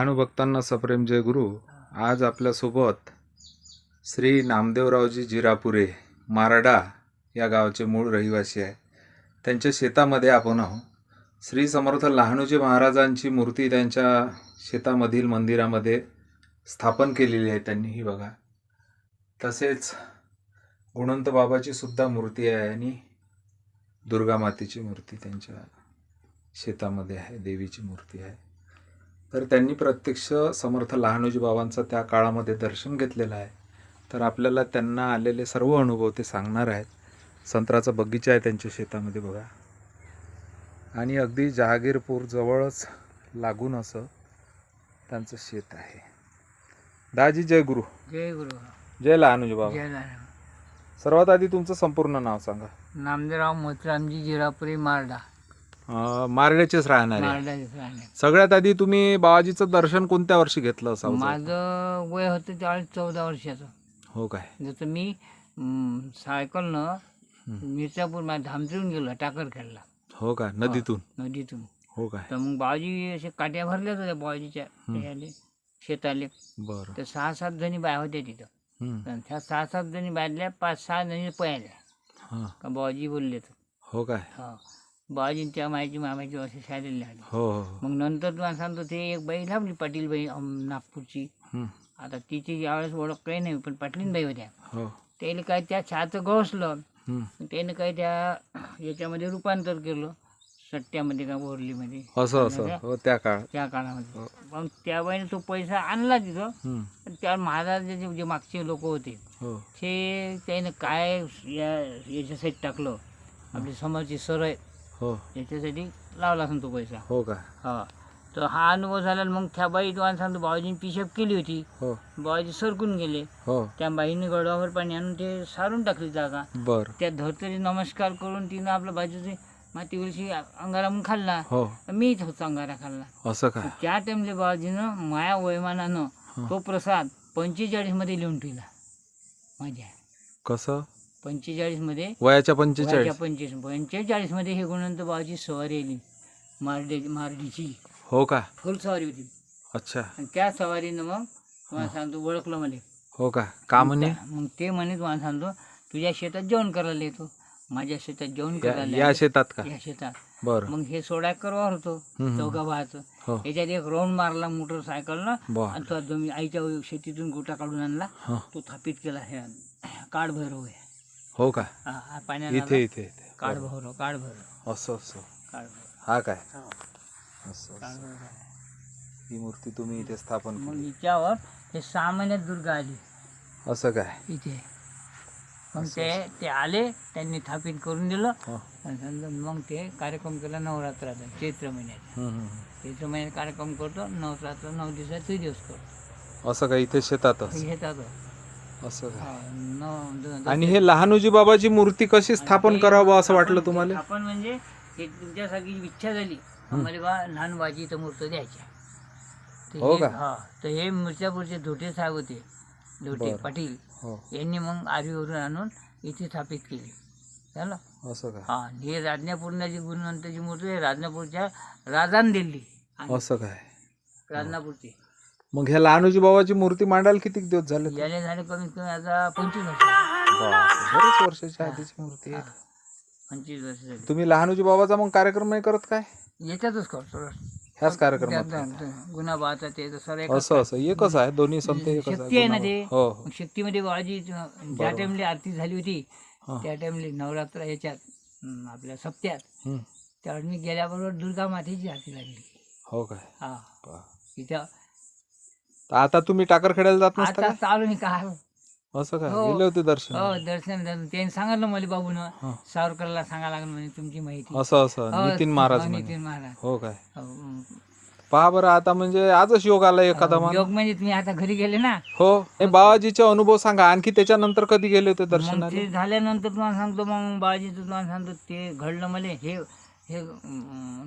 डहाणू लहानू भक्तांना सप्रेम जय गुरु. आज आपल्यासोबत श्री नामदेवरावजी जिरापुरे मारडा या गावचे मूळ रहिवासी आहे. त्यांच्या शेतामध्ये आपण आहोत. श्री समर्थ लहानूजी महाराजांची मूर्ती त्यांच्या शेतामधील मंदिरामध्ये स्थापन केलेली आहे त्यांनी. ही बघा. तसेच गुणवंत बाबाची सुद्धा मूर्ती आहे आणि दुर्गा मातेची मूर्ती त्यांच्या शेतामध्ये आहे देवीची मूर्ती आहे. तर त्यांनी प्रत्यक्ष समर्थ लहानोजी बाबांचं त्या काळामध्ये दर्शन घेतलेलं आहे. तर आपल्याला त्यांना आलेले सर्व अनुभव ते सांगणार आहेत. संत्राचा बगीचा आहे त्यांच्या शेतामध्ये बघा. आणि अगदी जहागीरपूर जवळच लागून असं त्यांचं शेत आहे. दाजी जय गुरु. जय गुरु. जय लहानोजी बाबा. जय नारायण सर्वात आधी तुमचं संपूर्ण नाव सांगा. नामदेवराव मोतीरामजी जिरापुरी मारडा मारड्याचेच राहणारे. मारडाचे राहणे सगळ्यात आधी तुम्ही बाबाजीचं दर्शन कोणत्या वर्षी घेतलं असावं माझं वय होतं त्यावेळेस चौदा वर्षाचं. हो काय? जसं मी हम्म, सायकलनं मिर्चापूर माझ्या धामतीहून गेलो टाकर खेळला हो का? नदीतून? नदीतून. हो काय? तर मग बाबाजी असे काट्या भरल्याच होत्या बाबाजीच्या याले शेताले. बरं. तर सहा सात जणी बाया होत्या तिथं. हम्म. तर त्या सहा सात जणी बायल्या पाच सहा जणी पयाल्या हां. का बाबाजी बोलले तर. हो काय? हा. बाबाजी त्या मायाची मामाची असे शाळेला आले हो हो हो. मग नंतर तुम्हाला सांगतो ते एक बाई लाभली पाटील बाई अम, नागपूरची. आता तिची यावेळेस ओळख काही नाही पण पाटील बाई होत्या. हो. त्याला काय त्या गवसलं हम्म. त्याने काय त्या याच्यामध्ये रूपांतर केलं सट्ट्यामध्ये का बोरलीमध्ये. असं असं. हो त्या काळात. त्या काळामध्ये. मग त्या बाईने तो पैसा आणला तिथं. पण त्या महाराजाचे जे मागचे लोक होते हो. ते त्याने काय या याच्यासाठी टाकलं. आपली समोरची सरळ हो. याच्यासाठी लावला असेल तो पैसा. हो काय हा. तर हा अनुभव झाला मग त्या बाई तुम्हाला सांगतो बाबाजीने पिशप केली होती. हो. बाबाजी सरकून गेले. हो. त्या बाईने गडावर पाणी आणून ते सारून टाकली जागा. बर. त्या धरतरी नमस्कार करून तिनं आपल्या बाजूचे मातीवरची अंगारा मग खाल्ला. हो. मीच होतो अंगारा खाल्ला. असं काय त्या टाइमला बाबाजीनं माया वयमानानं तो प्रसाद पंचेचाळीसमध्ये लिहून ठेवला. माझ्या. कसं? पंचेचाळीसमध्ये वयाच्या पंचेचाळीस. पंचेचाळीस पंचेचाळीसमध्ये हे गुणवंत बाबाची सवारी आली. मारडे मारडीची. हो का? फुल सवारी होती. अच्छा. आणि त्या सवारीनं मग तुम्हाला सांगतो ओळखलं मला हो का? का म्हणे? मग ते म्हणे तुम्हाला सांगतो तुझ्या शेतात जेवण करायला येतो. माझ्या शेतात जेवण करायला या. शेतात का? या शेतात. बर. मग हे सोडा करवार होतो. चौघा भावाचं हो. याच्यात एक राऊंड मारला मोटरसायकलनं आणि तो आईच्या शेतीतून गोटा काढून आणला तो थापित केला हे काड भैरव आहे. हो का? हा, पाण्यात इथे. इथे इथे. काड भैरव काड भैरव असं असं. काड भैरव हा काय? हो, असं. ही मूर्ती तुम्ही इथे स्थापन मग केली. हिच्यावर हे सहा महिन्यात दुर्गा आली. असं काय? इथे. मग ते ते आले त्यांनी थापित करून दिलं. हो. आणि समजा मग ते कार्यक्रम केला नवरात्राचा चैत्र महिन्यात. चैत्र महिन्यात कार्यक्रम करतो नवरात्र नऊ दिवसात ते दिवस करतो. असं काय इथे शेतातच? हे येतात असं काय हा, आणि हे लहानोजी बाबाची मूर्ती कशी स्थापन करावं असं वाटलं तुम्हाला? आपण म्हणजे हे तुमच्यासारखी इच्छा झाली. आम्हाला बा लहान बाजी इथं मूर्त द्यायच्या तर हो हे- का? हा तर हे मिर्जापूरचे धोटे साहेब होते धोटे बरं. पाटील. हो. यांनी मग आरीवरून आणून इथे स्थापित केली. झालं? असं काय हा हे राजनापूरची गुरुनंतची मूर्ती आहे राजनापूरच्या राजान दिली. असं काय? राजनापूरची मग ह्या लहानोजी बाबाची मूर्ती मांडायला किती दिवस झाले? झाले कमीत कमी आता पंचवीस वर्ष. बरेच वर्षाच्या आधीची मूर्ती आहे. पंचवीस वर्ष झाली. तुम्ही लहानोजी बाबाचा मग कार्यक्रम नाही करत काय? याच्यातच करतो ह्याच कार्यक्रमात. गुन्हा ते सर एक असं असं. एकच आहे. दोन्ही संत एकच शक्ती आहे. ना आहे ते? हो हो. मग शक्तीमध्ये बाबाजी ज्या टाइमला आरती झाली होती हा. त्या टाइमला नवरात्र याच्यात हं, आपल्या सप्त्यात हम्म. त्यावेळेस मी गेल्याबरोबर दुर्गा मातेची आरती लागली. हो काय? हा. पहा. तिथं तर आता तुम्ही टाकर खेळायला जात नसता आता चालू नाही का? का असं काय हो. गेले होते दर्शन. हो दर्शन दर्शन त्यांनी सांगितलं मला बाबून हा. सावरकरला सांगा लागलं म्हणे तुमची माहिती. असं असं. हो, नितीन महाराज हो, म्हणे. नितीन महाराज. हो काय? हो, हं. पहा बरं आता म्हणजे आजच योग आला एखादा मान योग म्हणजे तुम्ही आता घरी गेले ना? हो. हे बाबाजीचे अनुभव सांगा. आणखी त्याच्यानंतर कधी गेले होते मग दर्शनाला? ते झाल्यानंतर तुम्हाला सांगतो मग बाबाजीचं तुम्हाला सांगतो ते घडलं मला हे हे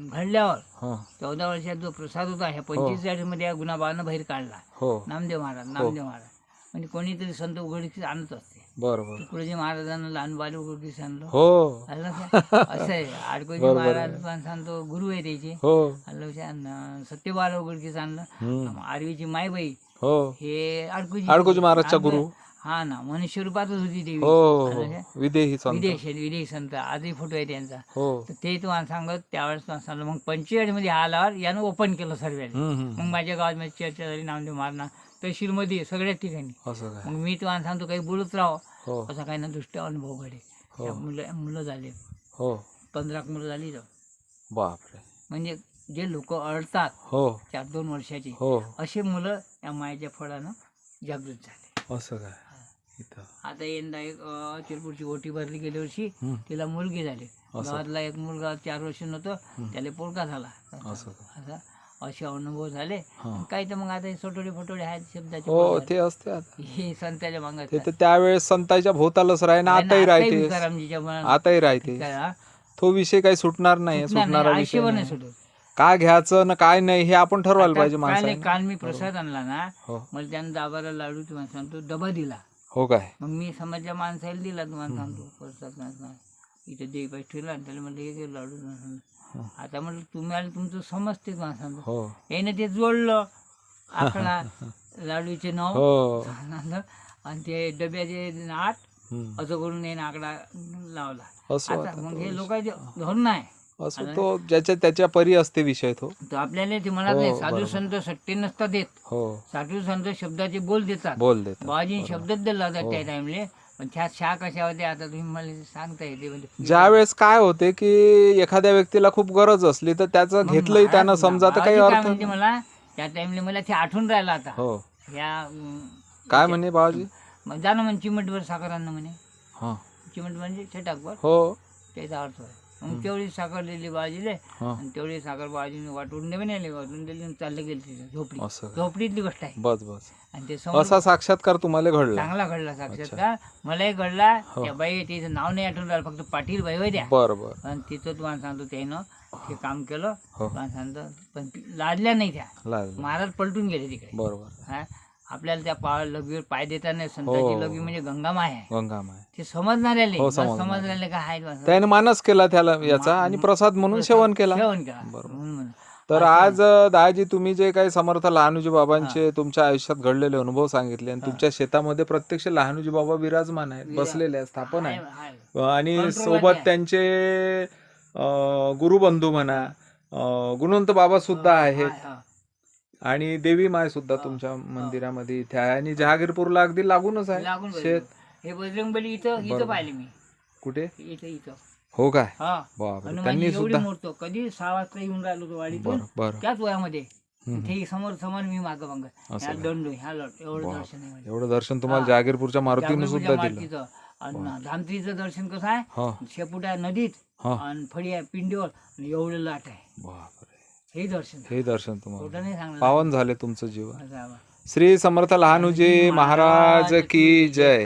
घडल्यावर हो. चौदा वर्षात जो प्रसाद होता ह्या पंचेचाळीसमध्ये या गुन्हाबानं बाहेर काढला. हो. नामदेव महाराज नामदेव महाराज. म्हणजे कोणीतरी संत उघडीस आणत असते. बरं बरं तुकडोजी महाराजांना लहान बालवडी सांगलो हो. आलं लक्षात? असं आहे. आडकोजी महाराज पण सांगतो गुरु आहे त्याचे. हो. आलं लक्षात? सत्यबाल उघडकीस आणलं. हम्म. आरवीची मायबाई हो. हे आडकोजी आडकोजी महाराजच्या आडको- गुरु. हा ना मनुष्य रूपातच होती देवी हो हो, हो. लक्षात? विदेही संत. विदेश विदेश संत. आजही फोटो आहे त्यांचा. हो. तर ते तुम्हाला सांगत त्यावेळेस तुम्हाला सांगलं मग पंचेचाळीसमध्ये हा आल्यावर यानं ओपन केलं हम्म, हम्म. मग माझ्या गावात माझी चर्चा झाली नामदेव मारणा तहसीलमध्ये सगळ्याच ठिकाणी. असं काय? मग मी तुम्हाला सांगतो काही बोलत राहो. हो. असा काही ना दृष्टी अनुभव घडे. हो. त्या मुलं मुलं झाले. हो. पंधरा मुलं झाली तर. बापरे. म्हणजे जे लोक अडतात हो. चार दोन वर्षाची हो. असे मुलं या मायेच्या फळानं जागृत झाले. असं काय? आता यंदा एक अं, चिरपूरची ओटी भरली गेल्या वर्षी. तिला मुलगी झाली. गावातला एक मुलगा चार वर्ष नव्हतं त्याला पोरका झाला. असं असा अनुभव झाले. काही तर मग आता सोटोडे फोटोडे आहेत शब्दाचे हो. ते असते आता. हे संताच्या मागत त्यावेळेस संतांच्या भोवतालच राही ना आताही राहते आताही राहते तो विषय काही सुटणार नाही सुटणारा नाही. सुटत. काय घ्यायचं ना काय नाही हे आपण ठरवायला पाहिजे काल मी प्रसाद आणला ना हो. मला त्यानं दाबाला लाडू तुम्हाला सांगतो डबा दिला. हो काय? मग मी समाजच्या माणसाला दिला तुम्हाला सांगतो प्रसाद नाही. इथे देवी ठेवला आणि त्याला म्हणलं हे घे लाडू. तुम्हाला. आता म्हटलं तुम्ही आले तुमचं समजते तुम्हाला सांगतो. हो. याने ते जोडलं आकडा लाडूचे नाव हो. आणि ते डब्याचे आठ. असं करून याने आकडा लावला. आता मग हे. लोकांचे धोरण आहे. असं तो ज्याच्या त्याच्या परी असते विषय तो. तर आपल्याला ते म्हणत हो, नाही साधू बरोबर. संत सट्टे नसतात देत. हो. साधू संत शब्दाचे बोल देतात. बोल देतात बाबाजी शब्दच दिला होता हो. त्या टाइमले पण त्या शा कशा होत्या आता तुम्ही मला सांगता येते म्हणजे ज्या वेळेस काय होते की एखाद्या व्यक्तीला खूप गरज असली तर त्याचं मग घेतलंही त्यानं समजा तर काही बाबाजी काय अर्थ म्हणते नाही. मला? त्या टाइमले मला ते आठवून राहिला आता. हो. या अं, काय म्हणे बाबाजी? मग जा ना म्हणे चिमटभर साखर आण ना म्हणे. हा. चिमट म्हणजे छटाकभर. हो. त्याचा अर्थ आहे मग तेवढी साखर दिली बाजीले हा. आणि तेवढी साखर बाजीने वाटून दे म्हणे वाटून दिली आणि चाललं गेलं तिथं झोपडी. असं. झोपडीतली गोष्ट आहे. बस बस. आणि ते समोर असा साक्षात्कार तुम्हाला घडला? चांगला घडला साक्षात्कार. मलाही घडला. त्या बाई तिचं नाव नाही आठवून राहिलं फक्त पाटील बाई होत्या बर बर. आणि तिथं तुम्हाला सांगतो त्यानं ते काम केलं. हो. तुम्हाला सांगतो पण लादल्या नाही त्या. महाराज पलटून गेले तिकडे. बरोबर. हा? आपल्याला त्या पा लघवीवर पाय देता नाही संतांची हो. लघवी म्हणजे गंगामाय आहे गंगामाय ते समजणाऱ्याले हो. समजणाऱ्याले काय आहे. त्याने मानस केला त्याला याचा आणि प्रसाद म्हणून सेवन केला सेवन करा बरोबर. म्हणून म्हणून. तर आज अ, दादाजी तुम्ही जे काही समर्थ लहानुजी बाबांचे तुमच्या आयुष्यात घडलेले अनुभव सांगितले आणि तुमच्या शेतामध्ये प्रत्यक्ष लहानुजी बाबा विराजमान आहेत बसलेले आहेत स्थापन आहे आहे, आहे. आणि सोबत. त्यांचे अ, गुरुबंधू म्हणा अ, गुणवंत बाबा सुद्धा आहेत आहे, हा. आणि देवी माय सुद्धा तुमच्या मंदिरामध्ये इथे आहे. आणि जहागीरपूरला अगदी लागूनच लागून आहे. शेत हे बजरंगबली इथं इथं. पाहिले मी. कुठे? इथं इथं. हो काय? हा. बापरे. त्यांनी एवढी सुद्धा कधी सहा वाजता येऊन राहिलो तो वाडीतून. बरं बरं. त्याच वयामध्ये. हम्म. ते समोर समोर मी मागं मागं असं ह्या काय? दंडू ह्या लट. एवढं. दर्शन आहे माझं. एवढं दर्शन तुम्हाला हा. जहागीरपूरच्या मारुतीनं सुद्धा दिलं. मारुतीचं. आणि धामत्रीचं दर्शन कसं आहे? हा. शेपूट आहे नदीत हा. आणि फळी आहे पिंडीवर. आणि एवढं लाट आहे. हे दर्शन हे तुम्हाला. नाही सांगणार पावन झाले तुमचं जीवन. श्री समर्थ लहानुजी महाराज की जय.